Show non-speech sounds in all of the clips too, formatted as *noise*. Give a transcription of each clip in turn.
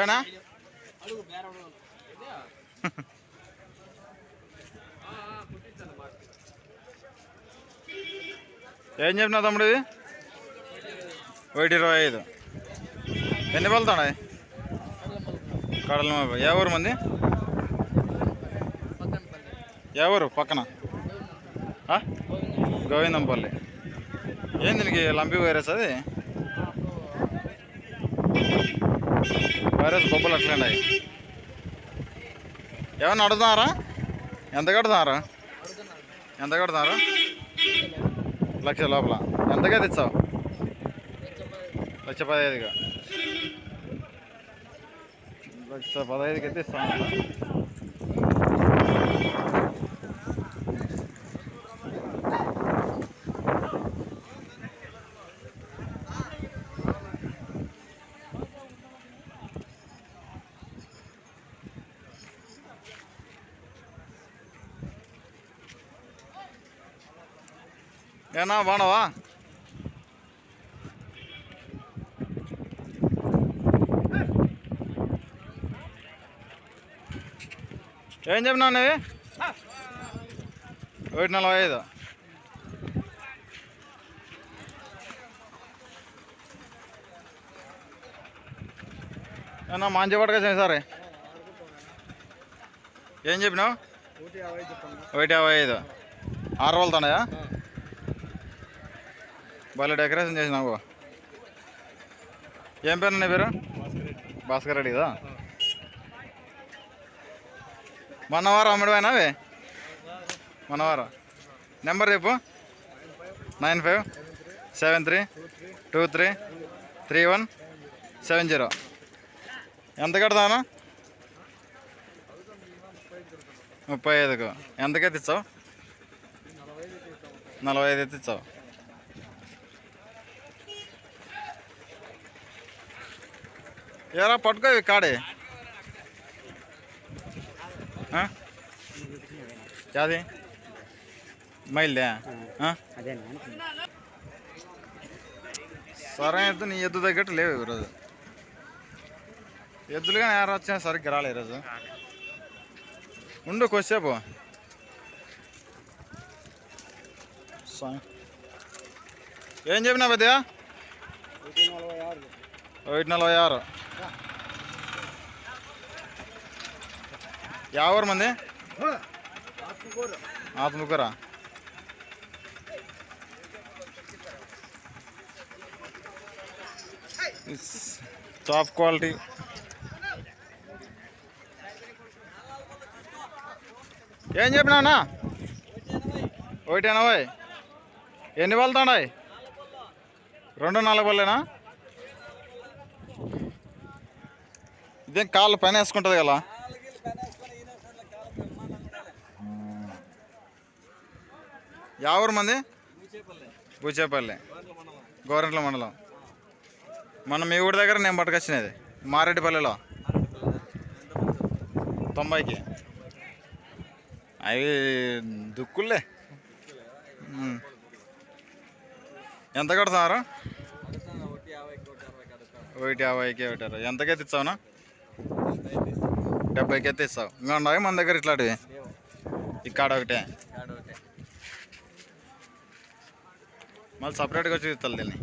ఏనా ఏం చెప్పినావు తమ్ముడు ఇది? ఒకటి ఇరవై ఐదు. ఎన్ని పలుతున్నాయి కడల మాప. ఏ ఊరు మంది? ఏ ఊరు? పక్కన. గోవిందంపల్లి. ఏం దీనికి లంపి వైరస్ అది? వైరస్ బొబ్బలు అట్లున్నాయి ఏమన్నా అడుగుతున్నారా? ఎంత కడుతున్నారా? ఎంత కడుతున్నారు? లక్ష లోపల. ఎంతగా తెచ్చావు? లక్ష పదహైదుగా లక్ష పదహైదుకి అయితే ఇస్తాను ఏనా బాగున్నావా? ఏం చెప్పినావు నువ్వు ఒకటి నలభై ఐదు. ఏనా మంచి పట్టుకొచ్చాను సరే ఏం చెప్పినావు? ఒకటి యాభై ఐదు. ఆరు రోజులు వాళ్ళు డెకరేషన్ చేసినావు ఏం పేరు నీ పేరు? భాస్కర్ రెడ్డిదా మొన్నవారం అమ్మడిపోయినా అవి? మొన్నవారం నెంబర్ చెప్పు. Nine five seven three two three three one seven zero. ఎంత కడతాను? ముప్పై ఐదుకు. ఎంతకైతే ఇచ్చావు? నలభై ఐదు అయితే ఇచ్చావు. ఏరా పట్టుకో కాడే. యాది? మైల్దే? సరే ఎద్దు నీ ఎద్దు తగ్గట్టు లేవు ఈరోజు. ఎద్దులుగా ఎవరు వచ్చినా సరిగ్గా రాలే ఈరోజు. ఉండు కొద్దిసేపు. ఏం చెప్పినా పెద్ద ఒకటి నలభై ఆరు. యావరు మంది? ఆత్మకూరా. టాప్ క్వాలిటీ ఏం చెప్పినావునా ఒకటి ఎనభై. ఎన్ని వెళ్తాడాయి రెండు నాలుగు పళ్ళేనా ఇదేం కాళ్ళు పైన వేసుకుంటుంది కదా? యావరు మంది? బూచేపల్లి గోరంట్ల మండలం. మన మీ ఊరి దగ్గర నేను పట్టుకొచ్చినది. మారెడ్డిపల్లిలో తొంభైకి. అవి దుక్కులే. ఎంత కడతారు ఒకటి యాభైకి ఒకటి అరవై ఎంతకైతే ఇస్తావునా డెబ్బైకి అయితే ఇస్తావు. ఇంకా ఉన్నాయి మన దగ్గర ఇట్లాంటివి? ఇక్కడ ఒకటే. మళ్ళీ సపరేట్గా వచ్చి ఇస్తాను దీన్ని.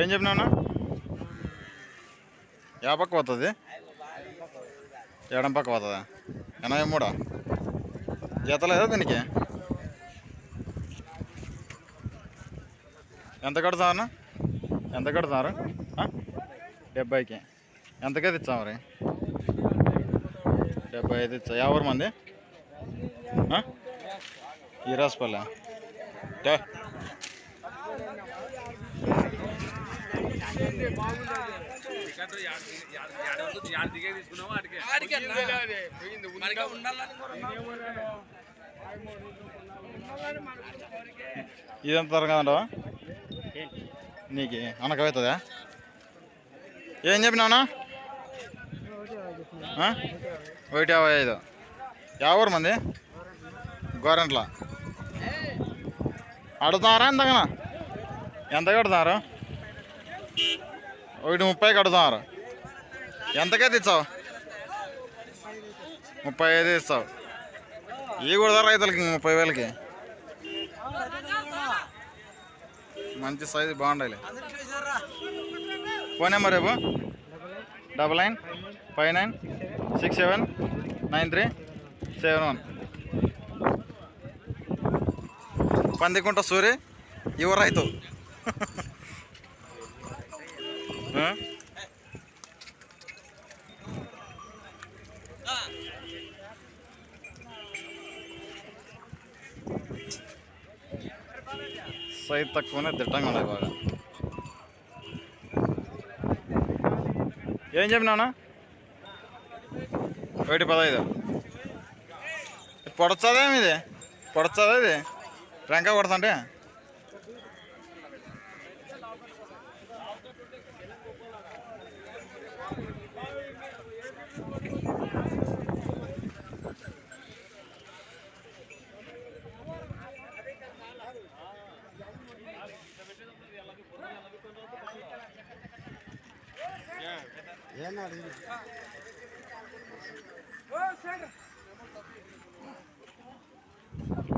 ఏం చెప్పినా ఏ పక్క పోతుంది? ఎడం పక్క పోతుందా? ఎనభై మూడా? జత లేదా దీనికి? ఎంత కడతామన్నా ఎంత కడతారు? డెబ్బైకి ఎంతకైతే ఇచ్చా మరి? డెబ్బై ఐదు ఇచ్చా ఎవరు మంది? ఈ ఈరాస్పల్లె టే. ఇదంత తరగదంటావా నీకు? అనకవుతుందా ఏం చెప్పినావునా ఒకటి యాభై ఐదు. యావరు మంది? గోరెంట్ల. అడుగుతున్నారా ఎంతకన ఎంత కడుతున్నారు? ఒకటి ముప్పై కడుతున్నారు. ఎంతకైతే ఇచ్చావు ముప్పై ఐదు ఇస్తావు ఇవి కూడా రైతులకి ముప్పై వేలకి. మంచి సైజు బాగుండాలి. ఫోన్ నెంబర్ రేపు double nine five nine six seven nine three seven one Pandikunta Suri యువ రైతు. *laughs* సైజ్ తక్కువనే దిట్టంగా ఉన్నాయి బాగా. ఏం చెప్పినా ఒకటి పదహైదు. పొడచ్చదా ఇది పొడచదా ఇది? రెంక కొడతంటే?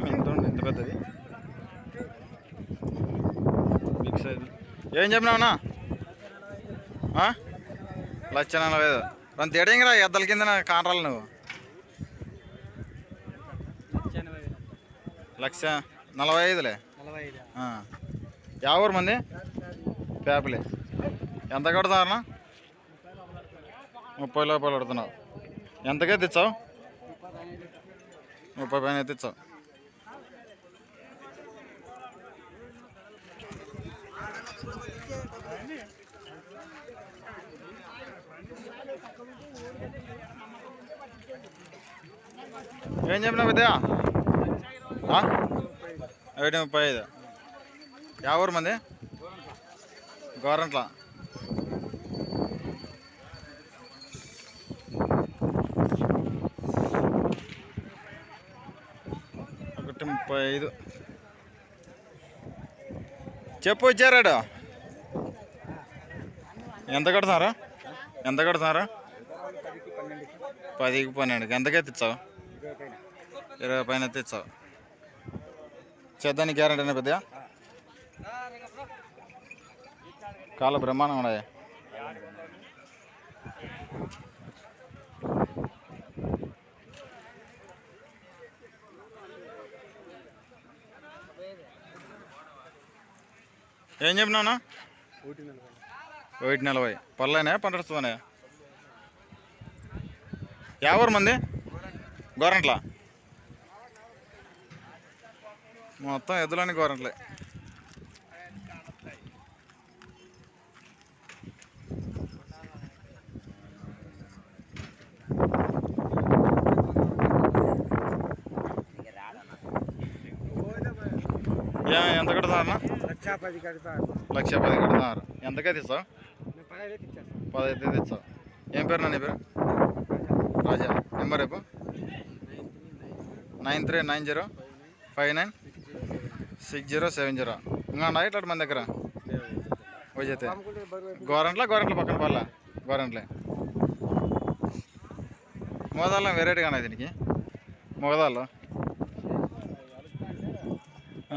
ఎంత ఉంది ఎంత పెద్దది? బిగ్ సైజ్ ఏం చెప్పినావునా లక్ష నలభై ఐదు రెండు తేడంగిరా ఎద్దల కింద కాంట్రాలు నువ్వు? లక్ష నలభై ఐదులే? నలభై ఐదు. ఆ. యా ఊరు మంది? పేపలే. ఎంత కడతారన్నా ముప్పై లోపల పడుతున్నావు ఎంతకే తెచ్చావు? ముప్పై పైన తెచ్చావు. ఏం చెప్పినావు పెద్దయా ఒకటి ముప్పై ఐదు. యా ఊరు మంది? గవర్నమెంట్లో ఒకటి ముప్పై ఐదు. చెప్పు వచ్చారాడు? ఎంత కడుతున్నారు? ఎంత కడుతున్నారు? పదికి పన్నెండుకి. ఎంతకే తెచ్చావు ఇరవై పైన తెచ్చావు చేద్దానికి గ్యారంటీ పెద్దగా కాళ్ళ బ్రహ్మాండం ఉన్నాయి? ఏం చెప్పినావునా ఒకటి నలభై. పర్లేనా పండుతున్నాయా యావరు మంది? గోరంట్ల? మొత్తం ఎద్దులని గోరంట్లే ఏ ఎంత కడతారన్నా లక్ష పది కడతారు. లక్ష పది ఎంతకైతే ఇస్తావు? అయితే ఇస్తావు. ఏం పేరు నా నీ పేరు? రాజా. నెంబర్ రేపు nine three nine zero five nine six zero seven zero. ఇంకా ఉన్నాయి ఇట్లా మన దగ్గర? బరువు గోరంట్ల గోరంట్ల పక్కన పల్ల గోరంట్లే. మోదాల్లో వెరైటీగా ఉన్నాయి దీనికి?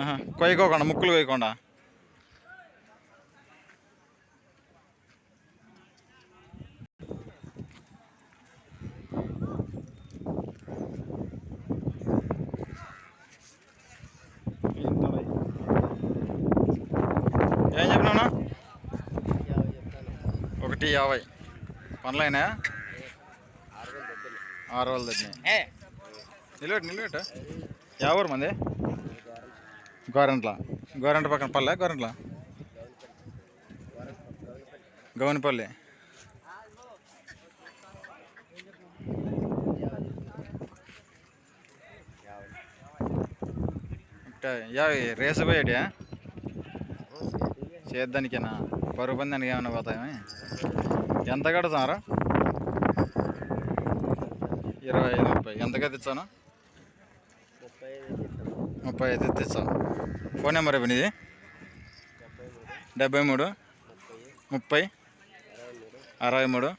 ఆహా, కొయ్యకోకుండా ముక్కులు కొయ్యకుండా ఏం చెప్పినా ఒకటి యాభై. పనులైనా? ఆరు వేలు తగ్గినాయి. నిలబెట్టు నిలబెట్టు. యావరు మంది గోరంట్ల గోరంట పక్కన పల్లె గోరంట్ల గౌనిపల్లి యాభై రేసు పోయేటియా చేద్దానికేనా పరుగు పందానికి ఏమైనా పోతాయని ఎంత కడతారా? ఇరవై ఐదు ముప్పై. ఎంతకైతే ఇచ్చాను ముప్పై ఐదు ముప్పై ఫోన్ నెంబర్ ఇప్పుడు ఇది. డెబ్బై మూడు ముప్పై అరవై మూడు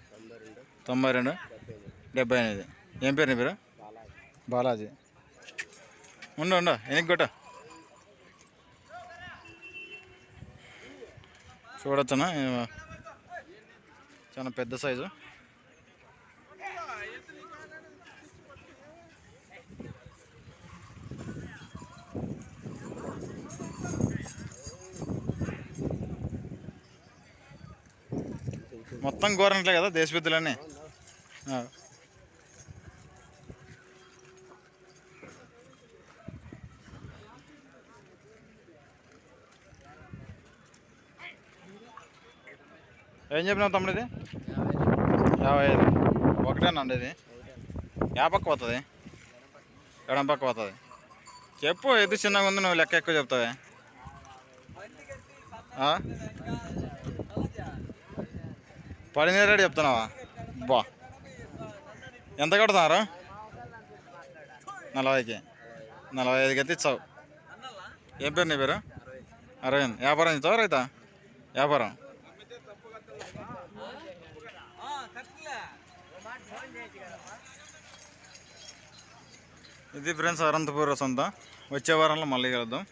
తొంభై రెండు డెబ్బై ఎనిమిది. ఏం పేరు నీ పేరు? బాలాజీ. ఉండు ఉండు. ఎనికి కొట్టు. చూడొచ్చనా? చాలా పెద్ద సైజు. మొత్తం గోరంట్లే కదా దేశపెద్దులన్నీ ఏం చెప్పినావు తమ్ముడు ఇది? యాభై ఐదు. ఒకటేనండి ఇది? యా పక్క పోతుంది? ఎడం పక్క పోతుంది? చెప్పు ఎదు చిన్నగా ఉంది నువ్వు లెక్క ఎక్కువ చెప్తావే. ఆ? రేటు చెప్తున్నావా? బా. ఎంత కడుతున్నారు? నలభైకి. నలభై ఐదుకి అయితే ఇచ్చావు. ఏం పేరు నీ పేరు? అరవింద్. వ్యాపారం ఇస్తావు రైతా? వ్యాపారం? ఇది ఫ్రెండ్స్ అనంతపూర్ సొంత. వచ్చే వారంలో మళ్ళీ కలుద్దాం.